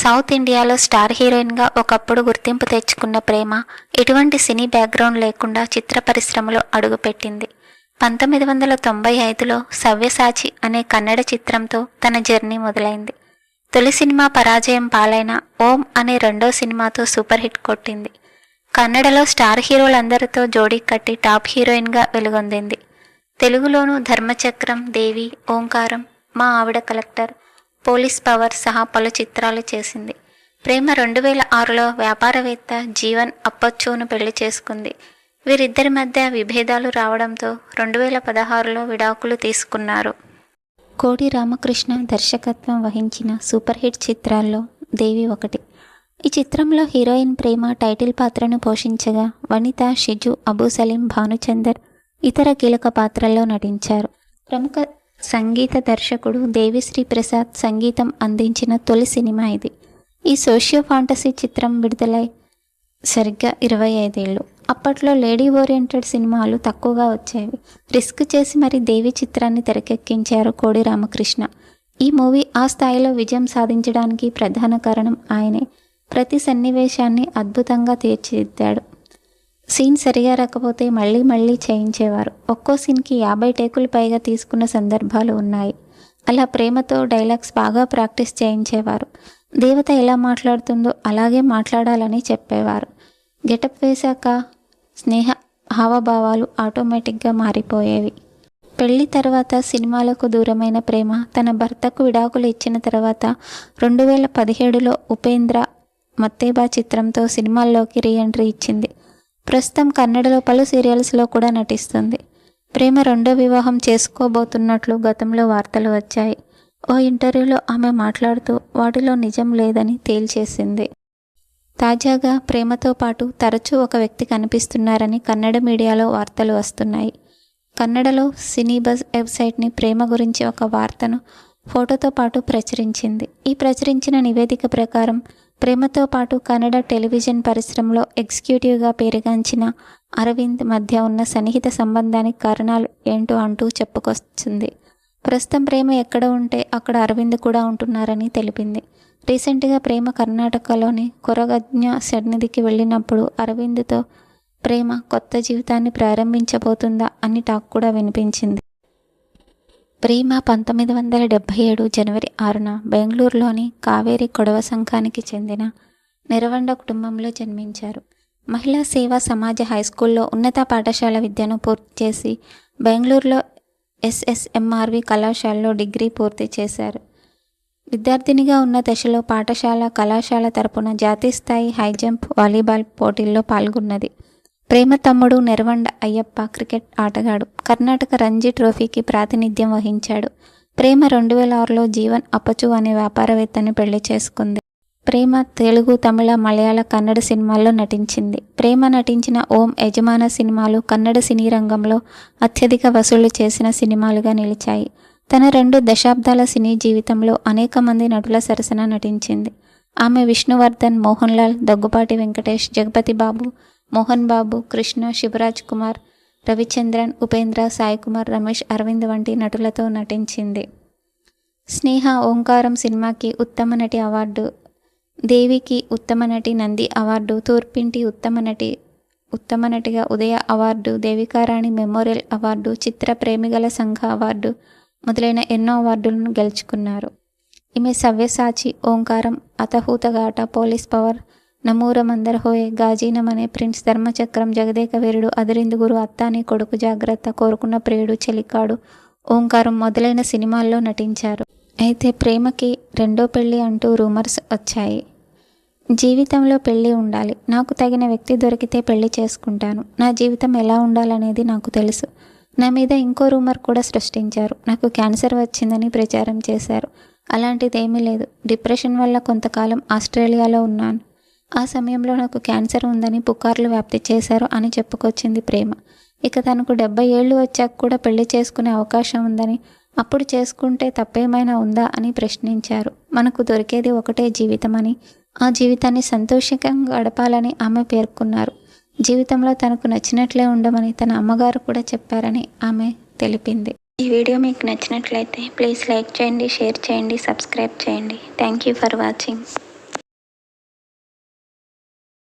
South ఇండియాలో star హీరోయిన్గా ఒకప్పుడు గుర్తింపు తెచ్చుకున్న ప్రేమ ఎటువంటి సినీ బ్యాక్గ్రౌండ్ లేకుండా చిత్ర పరిశ్రమలో అడుగుపెట్టింది. పంతొమ్మిది వందల తొంభై ఐదులో సవ్యసాచి అనే కన్నడ చిత్రంతో తన జర్నీ మొదలైంది. తొలి సినిమా పరాజయం పాలైన ఓం అనే రెండో సినిమాతో సూపర్ హిట్ కొట్టింది. కన్నడలో స్టార్ హీరోలందరితో జోడీ కట్టి టాప్ హీరోయిన్గా వెలుగొందింది. తెలుగులోనూ ధర్మచక్రం దేవి ఓంకారం మా ఆవిడ కలెక్టర్ పోలీస్ పవర్ సహా పలు చిత్రాలు చేసింది. ప్రేమ రెండు వేల ఆరులో వ్యాపారవేత్త జీవన్ అప్పచ్చును పెళ్ళి చేసుకుంది. వీరిద్దరి మధ్య విభేదాలు రావడంతో రెండు వేల పదహారులో విడాకులు తీసుకున్నారు. కోడి రామకృష్ణ దర్శకత్వం వహించిన సూపర్ హిట్ చిత్రాల్లో దేవి ఒకటి. ఈ చిత్రంలో హీరోయిన్ ప్రేమ టైటిల్ పాత్రను పోషించగా వనిత షిజు అబూ సలీం భానుచందర్ ఇతర కీలక పాత్రల్లో నటించారు. ప్రముఖ సంగీత దర్శకుడు దేవిశ్రీ ప్రసాద్ సంగీతం అందించిన తొలి సినిమా ఇది. ఈ సోషియో ఫాంటసీ చిత్రం విడుదలై సరిగ్గా ఇరవై ఐదేళ్ళు. అప్పట్లో లేడీ ఓరియంటెడ్ సినిమాలు తక్కువగా వచ్చేవి. రిస్క్ చేసి మరి దేవి చిత్రాన్ని తెరకెక్కించారు కోడి రామకృష్ణ. ఈ మూవీ ఆ స్థాయిలో విజయం సాధించడానికి ప్రధాన కారణం ఆయనే. ప్రతి సన్నివేశాన్ని అద్భుతంగా తీర్చిదిద్దాడు. సీన్ సరిగా రాకపోతే మళ్ళీ మళ్ళీ చేయించేవారు. ఒక్కో సీన్కి యాభై టేకులు పైగా తీసుకున్న సందర్భాలు ఉన్నాయి. అలా ప్రేమతో డైలాగ్స్ బాగా ప్రాక్టీస్ చేయించేవారు. దేవత ఎలా మాట్లాడుతుందో అలాగే మాట్లాడాలని చెప్పేవారు. గెటప్ వేశాక స్నేహ హావభావాలు ఆటోమేటిక్గా మారిపోయేవి. పెళ్ళి తర్వాత సినిమాలకు దూరమైన ప్రేమ తన భర్తకు విడాకులు ఇచ్చిన తర్వాత రెండు వేల పదిహేడులో ఉపేంద్ర మత్తేబా చిత్రంతో సినిమాల్లోకి రీఎంట్రీ ఇచ్చింది. ప్రస్తుతం కన్నడలో పలు సీరియల్స్లో కూడా నటిస్తుంది. ప్రేమ రెండో వివాహం చేసుకోబోతున్నట్లు గతంలో వార్తలు వచ్చాయి. ఓ ఇంటర్వ్యూలో ఆమె మాట్లాడుతూ వాటిలో నిజం లేదని తేల్చేసింది. తాజాగా ప్రేమతో పాటు తరచూ ఒక వ్యక్తి కనిపిస్తున్నారని కన్నడ మీడియాలో వార్తలు వస్తున్నాయి. కన్నడలో సినీబస్ వెబ్సైట్ని ప్రేమ గురించి ఒక వార్తను ఫోటోతో పాటు ప్రచురించింది. ఈ ప్రచురించిన నివేదిక ప్రకారం ప్రేమతో పాటు కన్నడ టెలివిజన్ పరిశ్రమలో ఎగ్జిక్యూటివ్గా పేరుగాంచిన అరవింద్ మధ్య ఉన్న సన్నిహిత సంబంధానికి కారణాలు ఏంటో అంటూ చెప్పుకొస్తుంది. ప్రస్తుతం ప్రేమ ఎక్కడ ఉంటే అక్కడ అరవింద్ కూడా ఉంటున్నారని తెలిపింది. రీసెంట్గా ప్రేమ కర్ణాటకలోని కొరగజ్ఞ సన్నిధికి వెళ్ళినప్పుడు అరవింద్తో ప్రేమ కొత్త జీవితాన్ని ప్రారంభించబోతుందా? అని టాక్ కూడా వినిపించింది. ప్రేమ పంతొమ్మిది వందల డెబ్భై ఏడు జనవరి ఆరున బెంగళూరులోని కావేరి కొడవ సంఘానికి చెందిన నిరవండ కుటుంబంలో జన్మించారు. మహిళా సేవా సమాజ హైస్కూల్లో ఉన్నత పాఠశాల విద్యను పూర్తి చేసి బెంగళూరులో ఎస్ఎస్ఎంఆర్వి కళాశాలలో డిగ్రీ పూర్తి చేశారు. విద్యార్థినిగా ఉన్న దశలో పాఠశాల కళాశాల తరపున జాతీయ స్థాయి హై జంప్ వాలీబాల్ పోటీల్లో పాల్గొన్నది. ప్రేమ తమ్ముడు నెరవండ అయ్యప్ప క్రికెట్ ఆటగాడు. కర్ణాటక రంజీ ట్రోఫీకి ప్రాతినిధ్యం వహించాడు. ప్రేమ రెండు వేల ఆరులో జీవన్ అపచు అనే వ్యాపారవేత్తని పెళ్ళి చేసుకుంది. ప్రేమ తెలుగు తమిళ మలయాళ కన్నడ సినిమాల్లో నటించింది. ప్రేమ నటించిన ఓం యజమాన సినిమాలు కన్నడ సినీ రంగంలో అత్యధిక వసూళ్ళు చేసిన సినిమాలుగా నిలిచాయి. తన రెండు దశాబ్దాల సినీ జీవితంలో అనేక మంది నటుల సరసన నటించింది. ఆమె విష్ణువర్ధన్ మోహన్ లాల్ దగ్గుపాటి వెంకటేష్ జగపతి బాబు మోహన్ బాబు కృష్ణ శివరాజ్ కుమార్ రవిచంద్రన్ ఉపేంద్ర సాయికుమార్ రమేష్ అరవింద్ వంటి నటులతో నటించింది. స్నేహ ఓంకారం సినిమాకి ఉత్తమ నటి అవార్డు దేవికి ఉత్తమ నటి నంది అవార్డు తూర్పింటి ఉత్తమ నటి ఉత్తమ నటిగా Udaya award Devika Rani memorial award చిత్ర ప్రేమిగల సంఘ అవార్డు మొదలైన ఎన్నో అవార్డులను గెలుచుకున్నారు. ఈమె సవ్యసాచి ఓంకారం అతహూతగాట పోలీస్ పవర్ నమూర మందరహోయే గాజీనమనే ప్రిన్స్ ధర్మచక్రం జగదేక వీరుడు అదిరిందుగురు అత్తాని కొడుకు జాగ్రత్త కోరుకున్న ప్రియుడు చెలికాడు. ఓంకారం మొదలైన సినిమాల్లో నటించారు. అయితే ప్రేమకి రెండో పెళ్ళి అంటూ రూమర్స్ వచ్చాయి. జీవితంలో పెళ్ళి ఉండాలి. నాకు తగిన వ్యక్తి దొరికితే పెళ్ళి చేసుకుంటాను. నా జీవితం ఎలా ఉండాలనేది నాకు తెలుసు. నా మీద ఇంకో రూమర్ కూడా సృష్టించారు. నాకు క్యాన్సర్ వచ్చిందని ప్రచారం చేశారు. అలాంటిదేమీ లేదు. డిప్రెషన్ వల్ల కొంతకాలం ఆస్ట్రేలియాలో ఉన్నాను. ఆ సమయంలో నాకు క్యాన్సర్ ఉందని పుకార్లు వ్యాప్తి చేశారు అని చెప్పుకొచ్చింది ప్రేమ. ఇక తనకు డెబ్బై ఏళ్ళు వచ్చాక కూడా పెళ్ళి చేసుకునే అవకాశం ఉందని అప్పుడు చేసుకుంటే తప్పేమైనా ఉందా అని ప్రశ్నించారు. మనకు దొరికేది ఒకటే జీవితం అని ఆ జీవితాన్ని సంతోషంగా గడపాలని ఆమె పేర్కొన్నారు. జీవితంలో తనకు నచ్చినట్లే ఉండమని తన అమ్మగారు కూడా చెప్పారని ఆమె తెలిపింది. ఈ వీడియో మీకు నచ్చినట్లయితే ప్లీజ్ లైక్ చేయండి షేర్ చేయండి సబ్స్క్రైబ్ చేయండి. Thank you for watching.